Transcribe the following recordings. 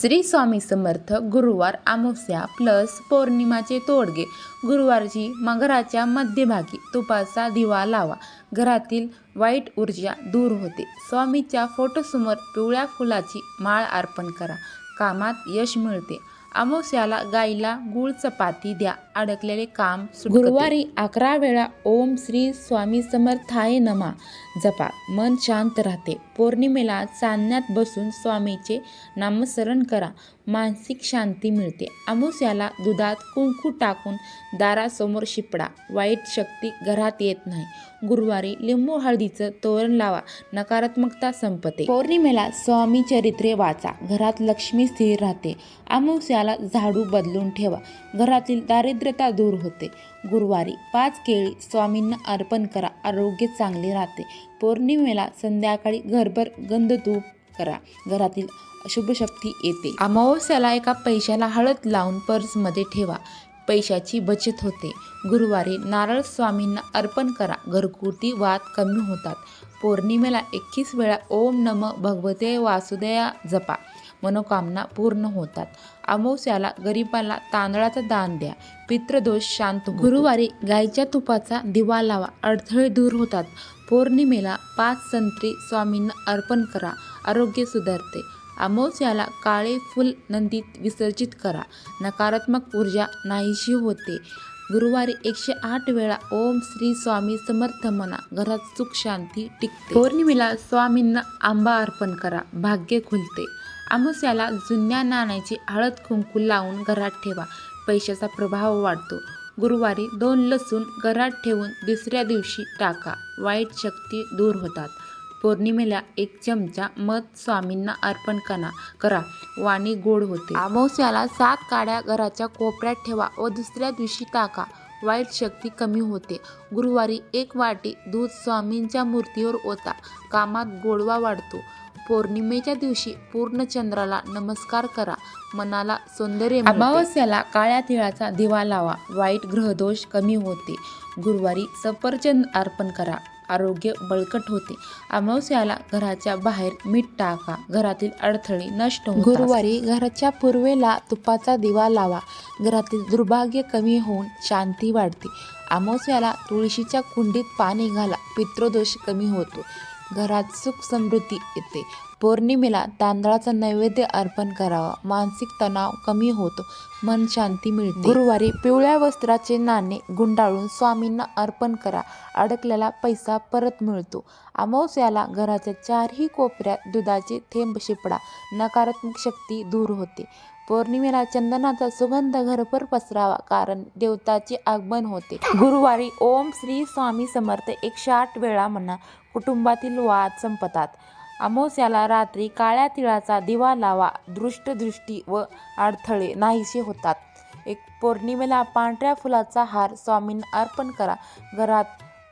श्री स्वामी समर्थ गुरुवार अमावस्या प्लस पौर्णिमाचे तोडगे. गुरुवारची मगराच्या मध्यभागी तुपाचा दिवा लावा. घरातील वाईट ऊर्जा दूर होते. स्वामीच्या फोटोसमोर पिवळ्या फुलाची माळ अर्पण करा. कामात यश मिळते. अमावस्याला गाईला गुळ चपाती द्या अडकलेले काम गुरुवारी अकरा वेळा ओम श्री स्वामी समर्थाय नमा. जपा मन शांत राहते. पौर्णिमेला चांदण्यात बसून स्वामीचे नामस्मरण करा. मानसिक शांती मिळते. अमावस्याला दुधात कुंकू टाकून दारासमोर शिपडा. वाईट शक्ती घरात येत नाही. गुरुवारी लिंबू हळदीचं तोरण लावा. नकारात्मकता संपते. पौर्णिमेला स्वामी चरित्रे वाचा. घरात लक्ष्मी स्थिर राहते. अमावस्याला झाडू बदलून ठेवा. घरातील दारिद्र्यता दूर होते. गुरुवारी पाच केळी स्वामींना अर्पण करा. आरोग्य चांगले राहते. पौर्णिमेला संध्याकाळी घरभर गंधतूप करा. घरातील शुभशक्ती येते. अमावस्याला एका पैशाला हळद लावून पर्समध्ये ठेवा. पैशाची बचत होते. गुरुवारी नारळ स्वामींना अर्पण करा. घरगुती वाद कमी होतात. पौर्णिमेला एकवीस वेळा ओम नम भगवते वासुदेया जपा. मनोकामना पूर्ण होतात. अमावस्याला गरिबाला तांदळाचा दान द्या. पितृदोष शांत गुरुवारी गायच्या तुपाचा दिवा लावा. अडथळे दूर होतात. पौर्णिमेला पाच संत्री स्वामींना अर्पण करा. आरोग्य सुधारते. अमावस्याला काळे फुल नंदीत विसर्जित करा. नकारात्मक ऊर्जा नाहीशी होते. गुरुवारी एकशे आठ वेळा ओम श्री स्वामी समर्थ म्हणा. घरात सुख शांती टिकते. पौर्णिमेला स्वामींना आंबा अर्पण करा. भाग्य खुलते. अमावस्याला जुन्या नाण्याची हळद कुंकू लावून घरात ठेवा. पैशाचा प्रभाव वाढतो. गुरुवारी दोन लसूण घरात ठेवून दुसऱ्या दिवशी टाका. वाईट शक्ती दूर होतात. पौर्णिमेला एक चमचा मध स्वामींना अर्पण करा करा. वाणी गोड होते. अमावस्याला सात काड्या घराच्या कोपऱ्यात ठेवा व दुसऱ्या दिवशी टाका. वाईट शक्ती कमी होते. गुरुवारी एक वाटी दूध स्वामींच्या मूर्तीवर ओता. कामात गोडवा वाढतो. पौर्णिमेच्या दिवशी पूर्ण चंद्राला नमस्कार करा. मनाला सौंदर्य अमावस्याला काळ्या तिळाचा दिवा लावा. वाईट ग्रहदोष कमी होते. गुरुवारी सफरचंद अर्पण करा. आरोग्य बळकट होते. अमावस्याला घराच्या बाहेर मीठ टाका. घरातील अडथळे नष्ट गुरुवारी घराच्या पूर्वेला तुपाचा दिवा लावा. घरातील दुर्भाग्य कमी होऊन शांती वाढते. अमावस्याला तुळशीच्या कुंडीत पाणी घाला. पितृदोष कमी होतो. घरात सुख समृद्धी येते. पौर्णिमेला तांदळाचा नैवेद्य अर्पण करावा. मानसिक तणाव कमी होतो. मन शांती मिळते. गुरुवारी पिवळ्या वस्त्राचे नाणे गुंडाळून स्वामींना अर्पण करा. अडकलेला पैसा परत मिळतो. अमावस्याला घराच्या चारही कोपऱ्यात दुधाचे थेंब शिपडा. नकारात्मक शक्ती दूर होते. पौर्णिमेला चंदनाचा सुगंध घरभर पसरावा कारण देवताचे आगमन होते. गुरुवारी ओम श्री स्वामी समर्थ एकशे आठ वेळा म्हणा. कुटुंबातील वाद संपतात. अमावस्याला रात्री काळ्या तिळाचा दिवा लावा दृष्टदृष्टी व अडथळे नाहीसे होतात. एक पौर्णिमेला पांढऱ्या फुलाचा हार स्वामींना अर्पण करा घरात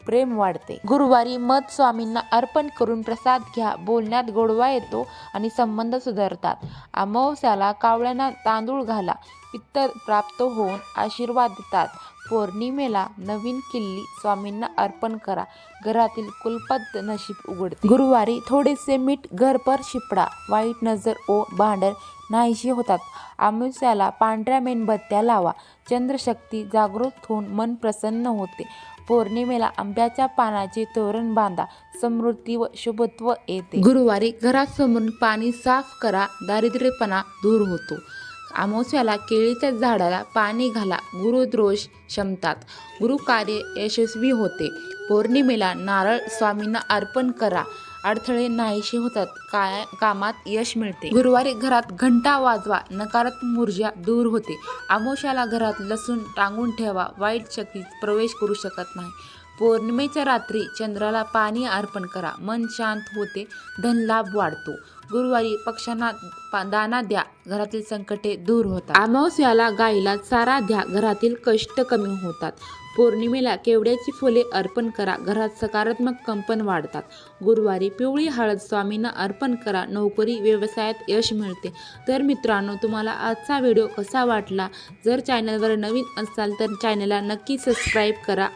प्रेम वाढते. गुरुवारी मध स्वामींना अर्पण करून प्रसाद घ्या बोलण्यात गोडवा येतो आणि संबंध सुधारतात. अमावस्याला कावळ्यांना तांदूळ घाला पित्तर प्राप्त होऊन आशीर्वाद देतात. पौर्णिमेला नवीन किल्ली स्वामींना अर्पण करा. घरातील कुलपद नशीब उघडते. गुरुवारी थोडेसे मीठ घरपर शिपडा वाईट नजर ओ भांडर नाहीशी होतात. अमावस्याला पांढऱ्या मेणबत्त्या लावा. चंद्रशक्ती जागृत होऊन मन प्रसन्न होते. पौर्णिमेला आंब्याच्या पानाचे तोरण बांधा. समृद्धी व शुभत्व येते. गुरुवारी घरासमोर पाणी साफ करा. दारिद्र्यपणा दूर होतो. अमावस्याला केळीच्या झाडाला पाणी घाला गुरुद्रोष क्षमतात गुरुकार्य यशस्वी होते. पौर्णिमेला नारळ स्वामींना अर्पण करा. अडथळे नाहीसे होतात. काय कामात यश मिळते. गुरुवारी घरात घंटा वाजवा. नकारात्मक ऊर्जा दूर होते. अमावस्याला घरात लसूण टांगून ठेवा. वाईट शक्ती प्रवेश करू शकत नाही. पौर्णिमेच्या रात्री चंद्राला पाणी अर्पण करा. मन शांत होते. धनलाभ वाढतो. गुरुवारी पक्ष्यांना दाना द्या. घरातील संकटे दूर होतात. अमावस्याला गाईला चारा द्या. घरातील कष्ट कमी होतात. पौर्णिमेला केवड्याची फुले अर्पण करा. घरात सकारात्मक कंपन वाढतात. गुरुवारी पिवळी हळद स्वामींना अर्पण करा. नोकरी व्यवसायात यश मिळते. तर मित्रांनो तुम्हाला आजचा व्हिडिओ कसा वाटला? जर चॅनलवर नवीन असाल तर चॅनलला नक्की सबस्क्राईब करा.